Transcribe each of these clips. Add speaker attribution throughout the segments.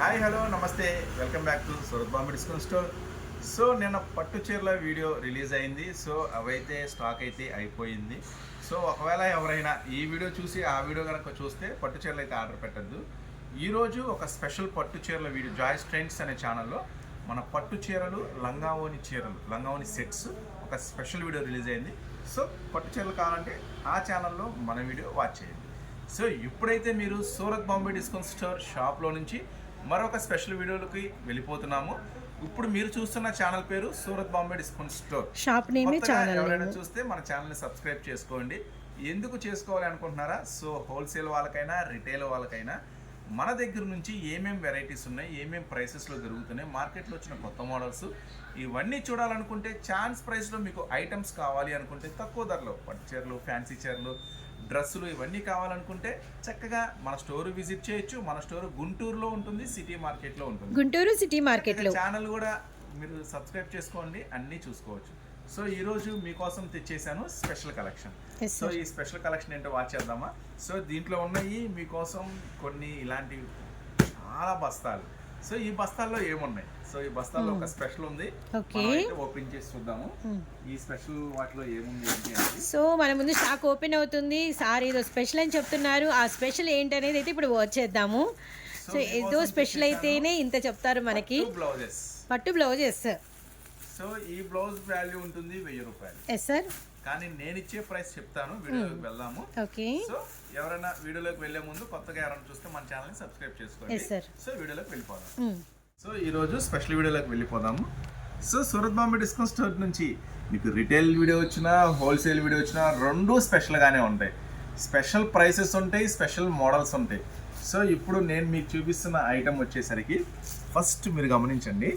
Speaker 1: Hi hello namaste. Welcome back to Surat Bombay discount store. So నిన్న పట్టు చీరల video release అయింది. So అవైతే స్టాక్ అయితే అయిపోయింది. సో ఒకవేళ ఎవరైనా ఈ వీడియో చూసి ఆ వీడియో కనుక చూస్తే పట్టు చీరలు అయితే ఆర్డర్ పెట్టద్దు. ఈరోజు ఒక స్పెషల్ పట్టు చీరల వీడియో జాయిస్ ట్రెండ్స్ అనే ఛానల్లో మన పట్టు చీరలు లంగావోని చీరలు లంగావోని సెట్స్ ఒక స్పెషల్ వీడియో రిలీజ్ అయింది. సో పట్టు చీరలు కావాలంటే ఆ ఛానల్లో మన వీడియో వాచ్ చేయండి. సో ఇప్పుడైతే మీరు సూరత్ బాంబే డిస్కౌంట్ స్టోర్ షాప్లో నుంచి మరొక స్పెషల్ వీడియోలకి వెళ్ళిపోతున్నాము. ఇప్పుడు మీరు చూస్తున్న ఛానల్ పేరు Surat Bombay discount store.
Speaker 2: Shop name channel
Speaker 1: ఎవరైనా చూస్తే మన ఛానల్ని సబ్స్క్రైబ్ చేసుకోండి. ఎందుకు చేసుకోవాలి అనుకుంటున్నారా? సో హోల్సేల్ వాళ్ళకైనా రిటైల్ వాళ్ళకైనా మన దగ్గర నుంచి ఏమేం వెరైటీస్ ఉన్నాయి ఏమేం ప్రైసెస్లో దొరుకుతున్నాయి మార్కెట్లో వచ్చిన కొత్త మోడల్స్ ఇవన్నీ చూడాలనుకుంటే ఛాన్స్ ప్రైస్లో మీకు ఐటమ్స్ కావాలి అనుకుంటే తక్కువ ధరలో పట్టు చీరలు ఫ్యాన్సీ చీరలు డ్రెస్సులు ఇవన్నీ కావాలనుకుంటే చక్కగా మన స్టోర్ విజిట్ చేయొచ్చు. మన స్టోర్ గుంటూరులో ఉంటుంది సిటీ మార్కెట్లో ఉంటుంది.
Speaker 2: గుంటూరు సిటీ మార్కెట్లో
Speaker 1: ఛానల్ కూడా మీరు సబ్స్క్రైబ్ చేసుకోండి అన్నీ చూసుకోవచ్చు. సో ఈ రోజు మీకోసం తెచ్చేసాను స్పెషల్ కలెక్షన్. సో ఈ స్పెషల్ కలెక్షన్ ఏంటో వాచ్ చేద్దామా? సో దీంట్లో ఉన్నాయి మీకోసం కొన్ని ఇలాంటి చాలా బస్తాలు. సో ఈ బస్తాల్లో ఏమున్నాయి? సో ఈ బస్తాల్లో ఒక స్పెషల్ ఉంది. ఓపెన్ చేసి చూద్దాము. ఈ స్పెషల్ వాటిలో ఏముంది
Speaker 2: సో మన ముందు స్టాక్ ఓపెన్ అవుతుంది. సార్ ఏదో స్పెషల్ అని చెప్తున్నారు. ఆ స్పెషల్ ఏంటనేది అయితే ఇప్పుడు వచ్చేద్దాము. సో ఏదో స్పెషల్ అయితేనే ఇంత చెప్తారు మనకి.
Speaker 1: బ్లౌజెస్.
Speaker 2: పట్టు బ్లౌజెస్.
Speaker 1: సో ఈ బ్లౌజ్ వాల్యూ ఉంటుంది వెయ్యి రూపాయలు.
Speaker 2: ఎస్ సార్
Speaker 1: కానీ నేను ఇచ్చే ప్రైస్ చెప్తాను వీడియోకి వెళ్దాము.
Speaker 2: ఓకే.
Speaker 1: సో ఎవరైనా వీడియోలోకి వెళ్ళే ముందు కొత్తగా ఎవరైనా చూస్తే మన ఛానల్ని సబ్స్క్రైబ్ చేసుకోండి. సో వీడియోలోకి వెళ్ళిపోదాం. సో ఈ రోజు స్పెషల్ వీడియోలోకి వెళ్ళిపోదాము. So Surat Bombay discount store నుంచి మీకు రిటైల్ వీడియో వచ్చినా హోల్సేల్ వీడియో వచ్చినా రెండు స్పెషల్గానే ఉంటాయి. స్పెషల్ ప్రైసెస్ ఉంటాయి స్పెషల్ మోడల్స్ ఉంటాయి. సో ఇప్పుడు నేను మీకు చూపిస్తున్న ఐటమ్ వచ్చేసరికి ఫస్ట్ మీరు గమనించండి.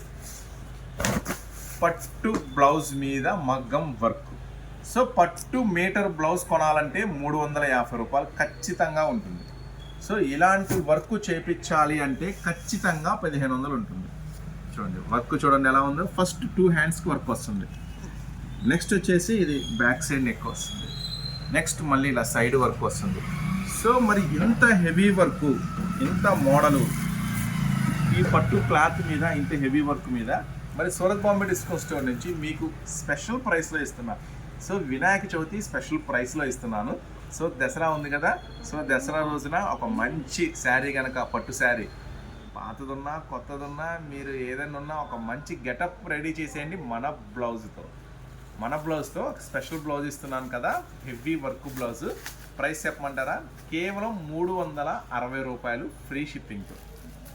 Speaker 1: పట్టు బ్లౌజ్ మీద మగ్గం వర్క్. సో పట్టు మీటర్ బ్లౌజ్ కొనాలంటే మూడు వందల యాభై రూపాయలు ఖచ్చితంగా ఉంటుంది. సో ఇలాంటి వర్క్ చేపించాలి అంటే ఖచ్చితంగా పదిహేను వందలు ఉంటుంది. చూడండి వర్క్ చూడండి ఎలా ఉందో. ఫస్ట్ టూ హ్యాండ్స్కి వర్క్ వస్తుంది. నెక్స్ట్ వచ్చేసి ఇది బ్యాక్ సైడ్ నెక్ వస్తుంది. నెక్స్ట్ మళ్ళీ ఇలా సైడ్ వర్క్ వస్తుంది. సో మరి ఇంత హెవీ వర్క్ ఇంత మోడలు ఈ పట్టు క్లాత్ మీద ఇంత హెవీ వర్క్ మీద మరి సూరత్ బాంబే డిస్కౌంట్ స్టోర్ నుంచి మీకు స్పెషల్ ప్రైస్లో ఇస్తున్నారు సో వినాయక చవితి స్పెషల్ ప్రైస్లో ఇస్తున్నాను. సో దసరా ఉంది కదా సో దసరా రోజున ఒక మంచి శారీ కనుక పట్టు శారీ. పాతదున్నా కొత్తదున్నా మీరు ఏదైనా ఉన్నా ఒక మంచి గెటప్ రెడీ చేసేయండి మన బ్లౌజ్తో. మన బ్లౌజ్తో ఒక స్పెషల్ బ్లౌజ్ ఇస్తున్నాను కదా హెవీ వర్క్ బ్లౌజ్. ప్రైస్ చెప్పమంటారా? కేవలం మూడు వందల అరవై రూపాయలు ఫ్రీ షిప్పింగ్తో.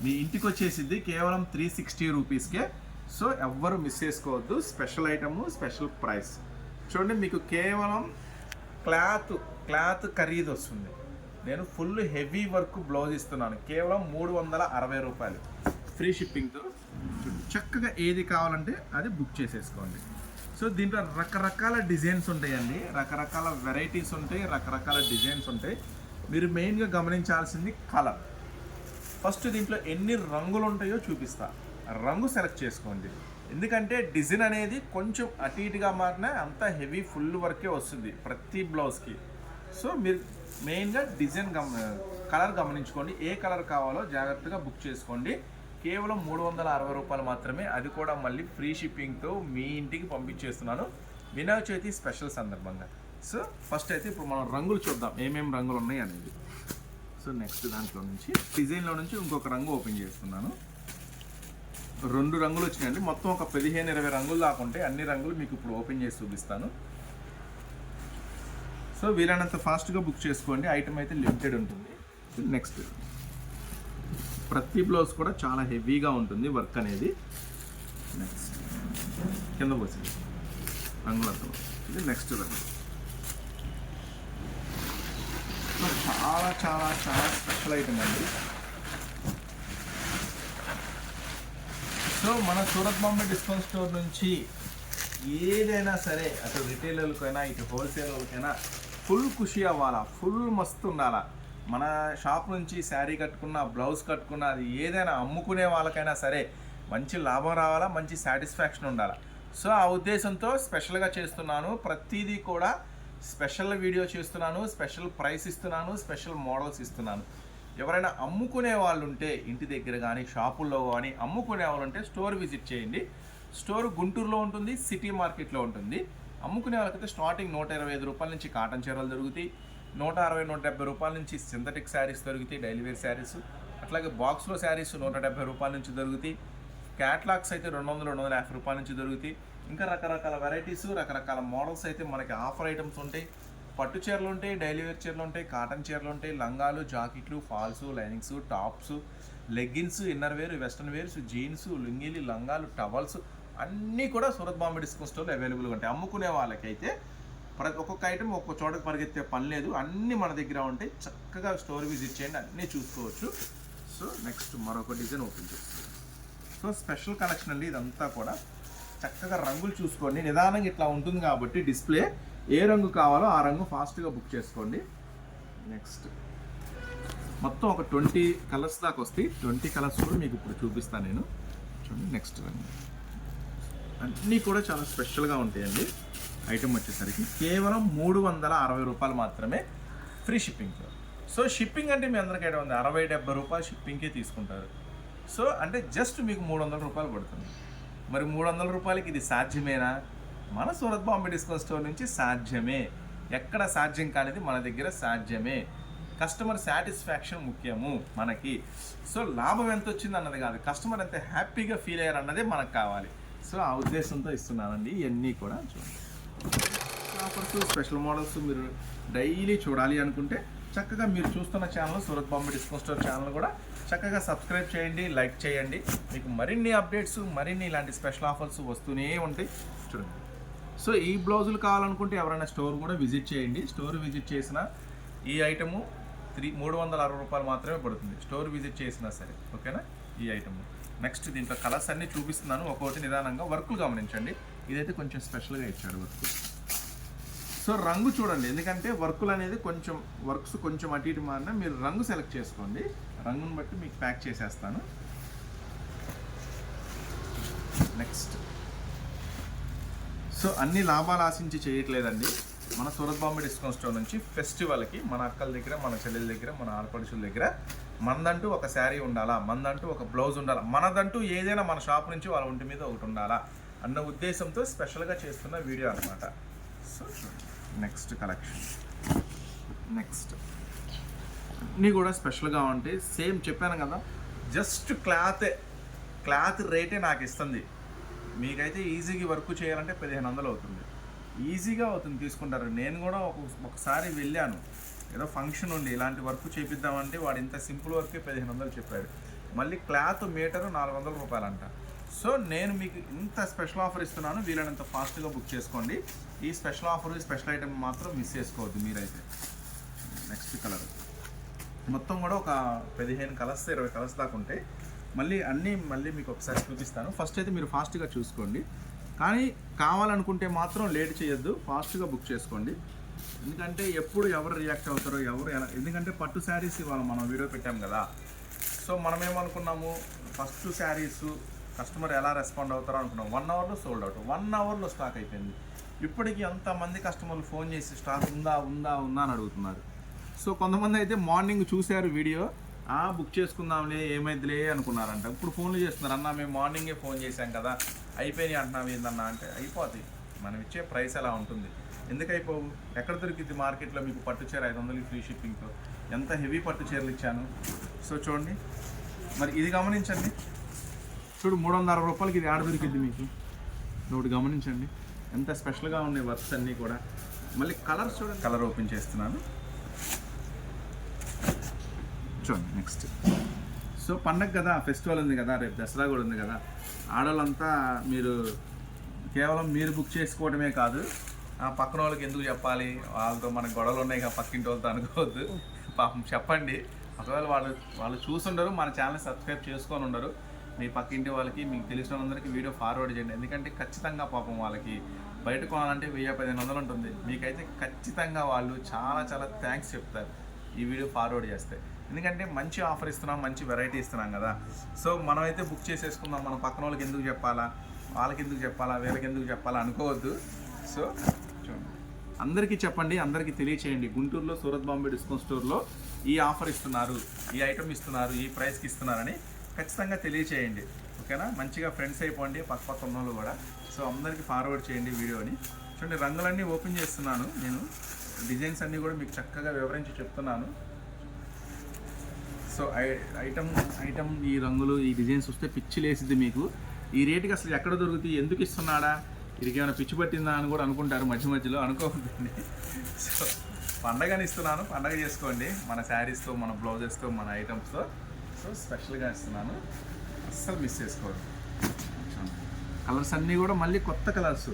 Speaker 1: మీ ఇంటికి వచ్చేసింది కేవలం త్రీ సిక్స్టీ రూపీస్కే. సో ఎవ్వరు మిస్ చేసుకోవద్దు స్పెషల్ ఐటమ్ స్పెషల్ ప్రైస్. చూడండి మీకు కేవలం క్లాత్ క్లాత్ ఖరీదు వస్తుంది. నేను ఫుల్ హెవీ వర్క్ బ్లౌజ్ ఇస్తున్నాను. కేవలం మూడు వందల అరవై రూపాయలు. ఫ్రీ షిప్పింగ్తో చక్కగా ఏది కావాలంటే అది బుక్ చేసేసుకోండి. సో దీంట్లో రకరకాల డిజైన్స్ ఉంటాయండి. రకరకాల వెరైటీస్ ఉంటాయి రకరకాల డిజైన్స్ ఉంటాయి. మీరు మెయిన్గా గమనించాల్సింది కలర్ ఫస్ట్ దీంట్లో ఎన్ని రంగులు ఉంటాయో చూపిస్తాను రంగు సెలెక్ట్ చేసుకోండి. ఎందుకంటే డిజైన్ అనేది కొంచెం అటు ఇటుగా మారినా అంత హెవీ ఫుల్ వర్కే వస్తుంది ప్రతి బ్లౌజ్కి. సో మీరు మెయిన్గా డిజైన్ గమ కలర్ గమనించుకోండి. ఏ కలర్ కావాలో జాగ్రత్తగా బుక్ చేసుకోండి. కేవలం మూడు వందల అరవై రూపాయలు మాత్రమే. అది కూడా మళ్ళీ ఫ్రీ షిప్పింగ్తో మీ ఇంటికి పంపించేస్తున్నాను. వినాయక చవితి స్పెషల్ సందర్భంగా. సో ఫస్ట్ అయితే ఇప్పుడు మనం రంగులు చూద్దాం. ఏమేమి రంగులు ఉన్నాయి అనేది. సో నెక్స్ట్ దాంట్లో నుంచి డిజైన్లో నుంచి ఇంకొక రంగు ఓపెన్ చేస్తున్నాను. రెండు రంగులు వచ్చినాయండి. మొత్తం ఒక పదిహేను ఇరవై రంగులు దాకా అన్ని రంగులు మీకు ఇప్పుడు ఓపెన్ చేసి చూపిస్తాను. సో వీలైనంత ఫాస్ట్గా బుక్ చేసుకోండి. ఐటమ్ అయితే లిమిటెడ్ ఉంటుంది. నెక్స్ట్ ప్రతి బ్లౌజ్ కూడా చాలా హెవీగా ఉంటుంది వర్క్ అనేది. నెక్స్ట్ కింద పోసింది రంగులు ఇది నెక్స్ట్ రంగు. సో చాలా చాలా చాలా స్పెషల్ ఐటమ్ అండి. సో మన సూరత్ బాంబే డిస్కౌంట్ స్టోర్ నుంచి ఏదైనా సరే అటు రిటైలర్లకైనా ఇటు హోల్సేలర్లకైనా ఫుల్ ఖుషి అవ్వాలా ఫుల్ మస్తు ఉండాలా? మన షాప్ నుంచి శారీ కట్టుకున్న బ్లౌజ్ కట్టుకున్న అది ఏదైనా అమ్ముకునే వాళ్ళకైనా సరే మంచి లాభం రావాలా మంచి సాటిస్ఫాక్షన్ ఉండాలా? సో ఆ ఉద్దేశంతో స్పెషల్గా చేస్తున్నాను. ప్రతిదీ కూడా స్పెషల్ వీడియో చేస్తున్నాను స్పెషల్ ప్రైస్ ఇస్తున్నాను స్పెషల్ మోడల్స్ ఇస్తున్నాను. ఎవరైనా అమ్ముకునే వాళ్ళు ఉంటే ఇంటి దగ్గర కానీ షాపుల్లో కానీ అమ్ముకునే వాళ్ళు ఉంటే స్టోర్ విజిట్ చేయండి. స్టోర్ గుంటూరులో ఉంటుంది సిటీ మార్కెట్లో ఉంటుంది. అమ్ముకునే వాళ్ళకైతే స్టార్టింగ్ నూట ఇరవై ఐదు రూపాయల నుంచి కాటన్ చీరలు దొరుకుతాయి. నూట అరవై నూట డెబ్బై రూపాయల నుంచి సింథటిక్ శారీస్ దొరుకుతాయి డైలీ వేర్ శారీస్. అట్లాగే బాక్స్లో శారీస్ నూట డెబ్బై రూపాయల నుంచి దొరుకుతాయి. క్యాట్లాగ్స్ అయితే రెండు వందలు రెండు వందల యాభై రూపాయల నుంచి దొరుకుతాయి. ఇంకా రకరకాల వెరైటీస్ రకరకాల మోడల్స్ అయితే మనకి ఆఫర్ ఐటమ్స్ ఉంటాయి. పట్టు చీరలు ఉంటాయి డైలీ వేర్ చీరలు ఉంటాయి కాటన్ చీరలు ఉంటాయి లంగాలు జాకెట్లు falls linings tops leggings inner wear western wears jeans లుంగీలు లంగాలు టవల్స్ అన్నీ కూడా సూరత్ బాంబే డిస్కౌంట్ స్టోర్లో అవైలబుల్గా ఉంటాయి. అమ్ముకునే వాళ్ళకైతే ప్రతి ఒక్కొక్క ఐటమ్ ఒక్కొక్క చోటకి పరిగెత్తే పని లేదు. అన్నీ మన దగ్గర ఉంటాయి. చక్కగా స్టోర్ విజిట్ చేయండి అన్నీ చూసుకోవచ్చు. సో నెక్స్ట్ మరొక డిజైన్ ఓపెన్ చేస్తాం సో స్పెషల్ కలెక్షన్ అండి ఇదంతా కూడా. చక్కగా రంగులు చూసుకోండి. నిదానంగా ఇట్లా ఉంటుంది కాబట్టి డిస్ప్లే. ఏ రంగు కావాలో ఆ రంగు ఫాస్ట్గా బుక్ చేసుకోండి. నెక్స్ట్. మొత్తం ఒక ట్వంటీ కలర్స్ దాకా వస్తాయి. ట్వంటీ కలర్స్ కూడా మీకు ఇప్పుడు చూపిస్తాను నేను. చూడండి నెక్స్ట్ రంగు అన్నీ కూడా చాలా స్పెషల్గా ఉంటాయండి. ఐటెం వచ్చేసరికి కేవలం మూడు వందల అరవై రూపాయలు మాత్రమే ఫ్రీ షిప్పింగ్ సో షిప్పింగ్ అంటే మీ అందరికీ ఐడియా ఉంది. అరవై డెబ్బై రూపాయలు షిప్పింగ్కే తీసుకుంటారు. సో అంటే జస్ట్ మీకు మూడు వందల రూపాయలు పడుతుంది. మరి మూడు వందల రూపాయలకి ఇది సాధ్యమేనా? మన సూరత్ బాంబే డిస్కౌంట్ స్టోర్ నుంచి సాధ్యమే. ఎక్కడ సాధ్యం కానిది మన దగ్గర సాధ్యమే. కస్టమర్ సాటిస్ఫాక్షన్ ముఖ్యము మనకి. సో లాభం ఎంత వచ్చింది అన్నది కాదు. కస్టమర్ ఎంత హ్యాపీగా ఫీల్ అయ్యారు అన్నదే మనకు కావాలి. సో ఆ ఉద్దేశంతో ఇస్తున్నానండి. ఇవన్నీ కూడా చూడండి. ఆఫర్స్ స్పెషల్ మోడల్స్ మీరు డైలీ చూడాలి అనుకుంటే చక్కగా మీరు చూస్తున్న channel Surat Bombay discount store channel కూడా చక్కగా సబ్స్క్రైబ్ చేయండి లైక్ చేయండి. మీకు మరిన్ని అప్డేట్స్ మరిన్ని ఇలాంటి స్పెషల్ ఆఫర్స్ వస్తూనే ఉంటాయి. చూడండి. సో ఈ బ్లౌజులు కావాలనుకుంటే ఎవరైనా స్టోర్ కూడా విజిట్ చేయండి. స్టోర్ విజిట్ చేసిన ఈ ఐటము త్రీ మూడు వందల అరవై రూపాయలు మాత్రమే పడుతుంది. స్టోర్ విజిట్ చేసినా సరే ఓకేనా? ఈ ఐటమ్. నెక్స్ట్ దీంట్లో కలర్స్ అన్నీ చూపిస్తున్నాను. ఒక్కొక్కటి నిదానంగా వర్కులు గమనించండి. ఇదైతే కొంచెం స్పెషల్గా ఇచ్చాడు వర్క్. సో రంగు చూడండి. ఎందుకంటే వర్కులు అనేది కొంచెం వర్క్స్ కొంచెం అటు ఇటు మారినా మీరు రంగు సెలెక్ట్ చేసుకోండి. రంగును బట్టి మీకు ప్యాక్ చేసేస్తాను. నెక్స్ట్ సో అన్ని లాభాలు ఆశించి చేయట్లేదండి. మన సూరత్ బాంబే డిస్కౌంట్ స్టోర్ నుంచి ఫెస్టివల్కి మన అక్కల దగ్గర మన చెల్లెల దగ్గర మన ఆడపడుచుల దగ్గర మనదంటూ ఒక శారీ ఉండాలా? మనదంటూ ఒక బ్లౌజ్ ఉండాలా? మనదంటూ ఏదైనా మన షాప్ నుంచి వాళ్ళ ఒంటి మీద ఒకటి ఉండాలా? అన్న ఉద్దేశంతో స్పెషల్గా చేస్తున్న వీడియో అనమాట సో నెక్స్ట్ కలెక్షన్. నెక్స్ట్. అన్నీ కూడా స్పెషల్గా ఉంటాయి సేమ్ చెప్పాను కదా జస్ట్ క్లాతే. క్లాత్ రేటే నాకు ఇస్తుంది. మీకైతే ఈజీగా వర్క్ చేయాలంటే పదిహేను వందలు అవుతుంది. ఈజీగా అవుతుంది తీసుకుంటారు. నేను కూడా ఒక ఒకసారి వెళ్ళాను. ఏదో ఫంక్షన్ ఉండి ఇలాంటి వర్క్ చేపిద్దామంటే వాడు ఇంత సింపుల్ వర్కే పదిహేను వందలు చెప్పాడు. మళ్ళీ క్లాత్ మీటరు నాలుగు వందల రూపాయలంట. సో నేను మీకు ఇంత స్పెషల్ ఆఫర్ ఇస్తున్నాను. వీలైనంత ఫాస్ట్గా బుక్ చేసుకోండి. ఈ స్పెషల్ ఆఫర్ స్పెషల్ ఐటమ్ మాత్రం మిస్ చేసుకోవద్దు మీరైతే. Next colour. మొత్తం కూడా ఒక పదిహేను కలర్స్ ఇరవై కలర్స్ దాకా ఉంటాయి. మళ్ళీ అన్నీ మళ్ళీ మీకు ఒకసారి చూపిస్తాను. ఫస్ట్ అయితే మీరు ఫాస్ట్గా చూసుకోండి. కానీ కావాలనుకుంటే మాత్రం లేట్ చేయొద్దు. ఫాస్ట్గా బుక్ చేసుకోండి. ఎందుకంటే ఎప్పుడు ఎవరు రియాక్ట్ అవుతారో ఎవరు ఎలా ఎందుకంటే పట్టు శారీస్ ఇవాళ మనం వీడియో పెట్టాం కదా. సో మనం ఏమనుకున్నాము ఫస్ట్ శారీస్ కస్టమర్ ఎలా రెస్పాండ్ అవుతారో అనుకున్నాం. వన్ అవర్లో సోల్డ్ అవుట్ వన్ అవర్లో స్టాక్ అయిపోయింది. ఇప్పటికీ ఎంతమంది కస్టమర్లు ఫోన్ చేసి స్టాక్ ఉందా ఉందా ఉందా అని అడుగుతున్నారు. సో కొంతమంది అయితే మార్నింగ్ చూశారు వీడియో. బుక్ చేసుకుందాంలే ఏమైందిలే అనుకున్నారంట. ఇప్పుడు ఫోన్లు చేస్తున్నారు. అన్న మేము మార్నింగే ఫోన్ చేశాం కదా. అయిపోయినాయి అంటున్నాం ఏందన్నా అంటే అయిపోతాయి. మనం ఇచ్చే ప్రైస్ అలా ఉంటుంది. ఎందుకు అయిపోవు? ఎక్కడ దొరికింది మార్కెట్లో మీకు పట్టు చీర ఐదు వందలు ఫ్రీ షిప్పింగ్తో? ఎంత హెవీ పట్టు చీరలు ఇచ్చాను? సో చూడండి. మరి ఇది గమనించండి. చూడు మూడు వందల అరవై రూపాయలకి ఇది ఆడ దొరికింది మీకు. నోటి గమనించండి. ఎంత స్పెషల్గా ఉన్నాయి వర్క్స్ అన్నీ కూడా. మళ్ళీ కలర్స్ చూడండి. కలర్ ఓపెన్ చేస్తున్నాను. చూడండి నెక్స్ట్ సో పండగ కదా ఫెస్టివల్ ఉంది కదా రేపు దసరా కూడా ఉంది కదా ఆడవాళ్ళంతా మీరు కేవలం మీరు బుక్ చేసుకోవడమే కాదు ఆ పక్కన వాళ్ళకి ఎందుకు చెప్పాలి? వాళ్ళతో మనకు గొడవలు ఉన్నాయి కదా పక్కింటి వాళ్ళతో అనుకోవద్దు. పాపం చెప్పండి. ఒకవేళ వాళ్ళు వాళ్ళు చూసుండరు మన ఛానల్ సబ్స్క్రైబ్ చేసుకొని ఉండరు. మీ పక్కింటి వాళ్ళకి మీకు తెలిసిన వాళ్ళందరికీ వీడియో ఫార్వర్డ్ చేయండి. ఎందుకంటే ఖచ్చితంగా పాపం వాళ్ళకి బయట కొనాలంటే వెయ్యి పదిహేను వందలు ఉంటుంది. మీకైతే ఖచ్చితంగా వాళ్ళు చాలా చాలా థ్యాంక్స్ చెప్తారు ఈ వీడియో ఫార్వర్డ్ చేస్తే. ఎందుకంటే మంచి ఆఫర్ ఇస్తున్నాం మంచి వెరైటీ ఇస్తున్నాం కదా. సో మనమైతే బుక్ చేసేసుకుందాం. మన పక్కన వాళ్ళకి ఎందుకు చెప్పాలా? వాళ్ళకి ఎందుకు చెప్పాలా? వీళ్ళకి ఎందుకు చెప్పాలా అనుకోవద్దు. సో చూడండి. అందరికీ చెప్పండి అందరికీ తెలియచేయండి. గుంటూరులో సూరత్ బాంబే డిస్కౌంట్ స్టోర్లో ఈ ఆఫర్ ఇస్తున్నారు ఈ ఐటమ్ ఇస్తున్నారు ఈ ప్రైస్కి ఇస్తున్నారని ఖచ్చితంగా తెలియచేయండి. ఓకేనా? మంచిగా ఫ్రెండ్స్ అయిపోండి పక్క పక్క ఉన్న వాళ్ళు కూడా. సో అందరికీ ఫార్వర్డ్ చేయండి వీడియోని. చూడండి రంగులన్నీ ఓపెన్ చేస్తున్నాను నేను. డిజైన్స్ అన్నీ కూడా మీకు చక్కగా వివరించి చెప్తున్నాను. సో ఐ- ఐటమ్ ఐటమ్ ఈ రంగులు ఈ డిజైన్స్ వస్తే పిచ్చి లేసిద్ది మీకు. ఈ రేటుకి అసలు ఎక్కడ దొరుకుతాయి? ఎందుకు ఇస్తున్నాడా? వీరికి ఏమైనా పిచ్చి పట్టిందా అని కూడా అనుకుంటారు మధ్య మధ్యలో అనుకోకండి. సో పండగని ఇస్తున్నాను. పండగ చేసుకోండి. మన శారీస్తో మన బ్లౌజెస్తో మన ఐటమ్స్తో. సో స్పెషల్గా ఇస్తున్నాను. అస్సలు మిస్ చేసుకోండి కలర్స్ అన్నీ కూడా మళ్ళీ కొత్త కలర్స్.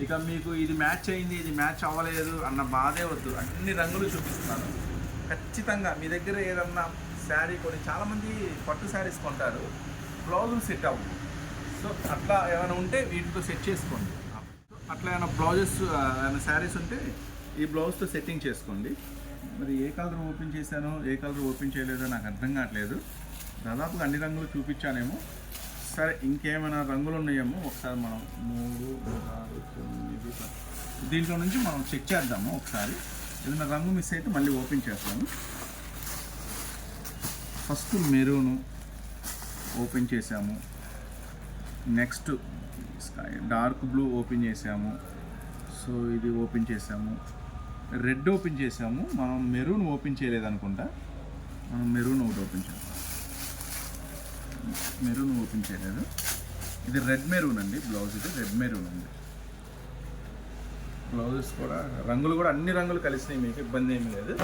Speaker 1: ఇక మీకు ఇది మ్యాచ్ అయింది ఇది మ్యాచ్ అవ్వలేదు అన్న బాధే వద్దు. అన్ని రంగులు చూపిస్తున్నాను. ఖచ్చితంగా మీ దగ్గర ఏదన్నా శారీ కొని చాలామంది పట్టు శారీస్ కొంటారు. బ్లౌజులు సెట్ అవ్వవు. సో అట్లా ఏమైనా ఉంటే వీటితో సెట్ చేసుకోండి. అట్లా ఏమైనా బ్లౌజెస్ ఏమైనా శారీస్ ఉంటే ఈ బ్లౌజ్తో సెట్టింగ్ చేసుకోండి. మరి ఏ కలర్ ఓపెన్ చేశానో ఏ కలర్ ఓపెన్ చేయలేదో నాకు అర్థం కావట్లేదు. దాదాపుగా అన్ని రంగులు చూపించానేమో. సరే ఇంకేమైనా రంగులు ఉన్నాయేమో ఒకసారి మనం మూడు ఆరు తొమ్మిది దీంట్లో నుంచి మనం చెక్ చేద్దాము ఒకసారి. ఏదైనా రంగు మిస్ అయితే మళ్ళీ ఓపెన్ చేస్తాము. ఫస్ట్ మెరూను ఓపెన్ చేసాము next sky dark blue open చేసాము సో ఇది ఓపెన్ చేసాము రెడ్ ఓపెన్ చేసాము మనం మెరూన్ ఓపెన్ చేయలేదనుకుంటా. మనం మెరూన్ ఒకటి ఓపెన్ చేద్దాం. మెరూన్ ఓపెన్ చేయలేదు. ఇది రెడ్ మెరూన్ అండి. బ్లౌజ్ ఇది రెడ్ మెరూన్ అండి. బ్లౌజెస్ కూడా రంగులు కూడా అన్ని రంగులు కలిసినాయి. మీకు ఇబ్బంది ఏమీ లేదు.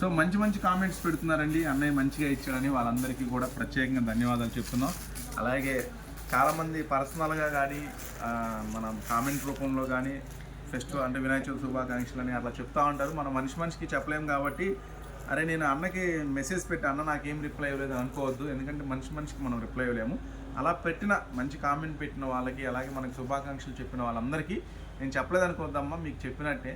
Speaker 1: సో మంచి మంచి కామెంట్స్ పెడుతున్నారండి. అన్నయ్య మంచిగా ఇచ్చాడని వాళ్ళందరికీ కూడా ప్రత్యేకంగా ధన్యవాదాలు చెప్తున్నాం. అలాగే చాలామంది పర్సనల్గా కానీ మనం కామెంట్ రూపంలో కానీ ఫెస్టివల్ అంటే వినాయక చవితి శుభాకాంక్షలు అని అట్లా చెప్తా ఉంటారు. మనం మనిషి మనిషికి చెప్పలేం కాబట్టి అరే నేను అన్నకి మెసేజ్ పెట్టి అన్న నాకేం రిప్లై ఇవ్వలేదు అనుకోవద్దు. ఎందుకంటే మనిషి మనిషికి మనం రిప్లై ఇవ్వలేము. అలా పెట్టిన మంచి కామెంట్ పెట్టిన వాళ్ళకి అలాగే మనకి శుభాకాంక్షలు చెప్పిన వాళ్ళందరికీ నేను చెప్పలేదు అనుకోవద్దమ్మా మీకు చెప్పినట్టే.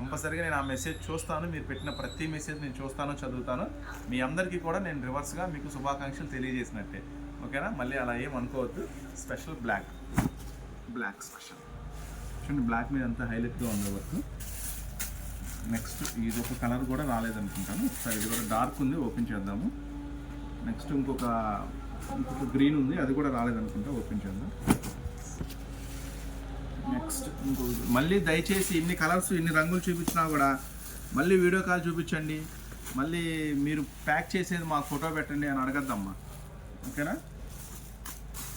Speaker 1: కంపల్సరీగా నేను ఆ మెసేజ్ చూస్తాను. మీరు పెట్టిన ప్రతి మెసేజ్ నేను చూస్తాను చదువుతాను. మీ అందరికీ కూడా నేను రివర్స్గా మీకు శుభాకాంక్షలు తెలియజేసినట్టే. ఓకేనా? మళ్ళీ అలా ఏం అనుకోవద్దు. Special black. Black special. చూడండి బ్లాక్ మీద అంతా హైలైట్గా ఉండవచ్చు నెక్స్ట్ ఇది ఒక కలర్ కూడా రాలేదనుకుంటాను. ఒకసారి ఇది కూడా డార్క్ ఉంది ఓపెన్ చేద్దాము. నెక్స్ట్ ఇంకొక ఇంకొక గ్రీన్ ఉంది అది కూడా రాలేదనుకుంటా ఓపెన్ చేద్దాం. నెక్స్ట్ ఇంకో మళ్ళీ దయచేసి ఇన్ని కలర్స్ ఇన్ని రంగులు చూపించినా కూడా మళ్ళీ వీడియో కాల్ చూపించండి. మళ్ళీ మీరు ప్యాక్ చేసేది మాకు ఫోటో పెట్టండి అని అడగద్దమ్మా. ఓకేనా?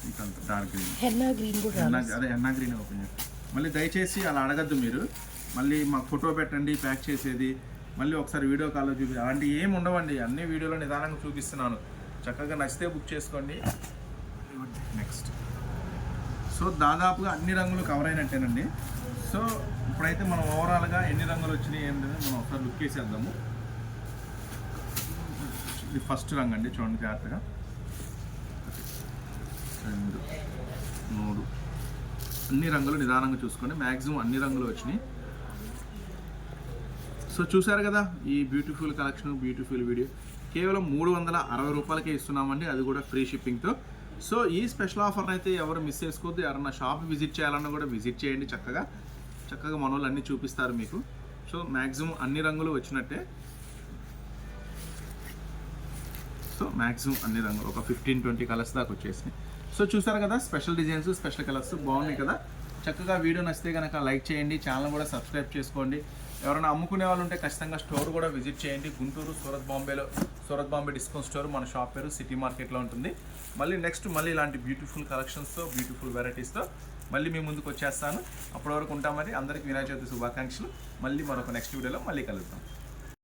Speaker 1: ఇంకంత డార్క్ గ్రీన్
Speaker 2: హెన్నా గ్రీన్ కూడా
Speaker 1: ఎన్నా అదే ఎన్నా గ్రీన్ ఓపెన్ మళ్ళీ దయచేసి అలా అడగద్దు మీరు. మళ్ళీ మాకు ఫోటో పెట్టండి ప్యాక్ చేసేది. మళ్ళీ ఒకసారి వీడియో కాల్లో చూపి అలాంటి ఏం ఉండవండి. అన్ని వీడియోలో నిదానంగా చూపిస్తున్నాను. చక్కగా నచ్చితే బుక్ చేసుకోండి. నెక్స్ట్ సో దాదాపుగా అన్ని రంగులు కవర్ అయినట్టేనండి. సో ఇప్పుడైతే మనం ఓవరాల్గా ఎన్ని రంగులు వచ్చినాయి ఏంటనేది మనం ఒకసారి లుక్ వేసేద్దాము ఇది ఫస్ట్ రంగు అండి చూడండి జాగ్రత్తగా. రెండు మూడు. అన్ని రంగులు నిదానంగా చూసుకోండి. మ్యాక్సిమం అన్ని రంగులు వచ్చినాయి. సో చూసారు కదా ఈ బ్యూటిఫుల్ కలెక్షన్ బ్యూటిఫుల్ వీడియో కేవలం మూడు వందల అరవై రూపాయలకే ఇస్తున్నామండి. అది కూడా ఫ్రీ షిప్పింగ్తో సో ఈ స్పెషల్ ఆఫర్ని అయితే ఎవరు మిస్ చేసుకోవద్దు. ఎవరన్నా షాప్ విజిట్ చేయాలన్నా కూడా విజిట్ చేయండి చక్కగా. చక్కగా మన వాళ్ళు అన్నీ చూపిస్తారు మీకు. సో మ్యాక్సిమం అన్ని రంగులు వచ్చినట్టే. సో మ్యాక్సిమం అన్ని రంగులు. ఒక ఫిఫ్టీన్ ట్వంటీ కలర్స్ దాకా వచ్చేసినాయి. సో చూసారు కదా స్పెషల్ డిజైన్స్ స్పెషల్ కలర్స్ బాగున్నాయి కదా. చక్కగా వీడియో నచ్చితే కనుక లైక్ చేయండి. ఛానల్ కూడా సబ్స్క్రైబ్ చేసుకోండి. ఎవరైనా అమ్ముకునే వాళ్ళు ఉంటే ఖచ్చితంగా స్టోర్ కూడా విజిట్ చేయండి. గుంటూరు సూరత్ బాంబేలో సూరత్ బాంబే డిస్కౌంట్ స్టోర్ మన షాప్ పేరు సిటీ మార్కెట్లో ఉంటుంది. మళ్ళీ నెక్స్ట్ మళ్ళీ ఇలాంటి బ్యూటిఫుల్ కలెక్షన్స్తో బ్యూటిఫుల్ వెరైటీస్తో మళ్ళీ మీ ముందుకు వచ్చేస్తాను. అప్పటి వరకు ఉంటాం మరి. అందరికీ వినాయక చవితి శుభాకాంక్షలు. మళ్ళీ మరొక నెక్స్ట్ వీడియోలో మళ్ళీ కలుద్దాం.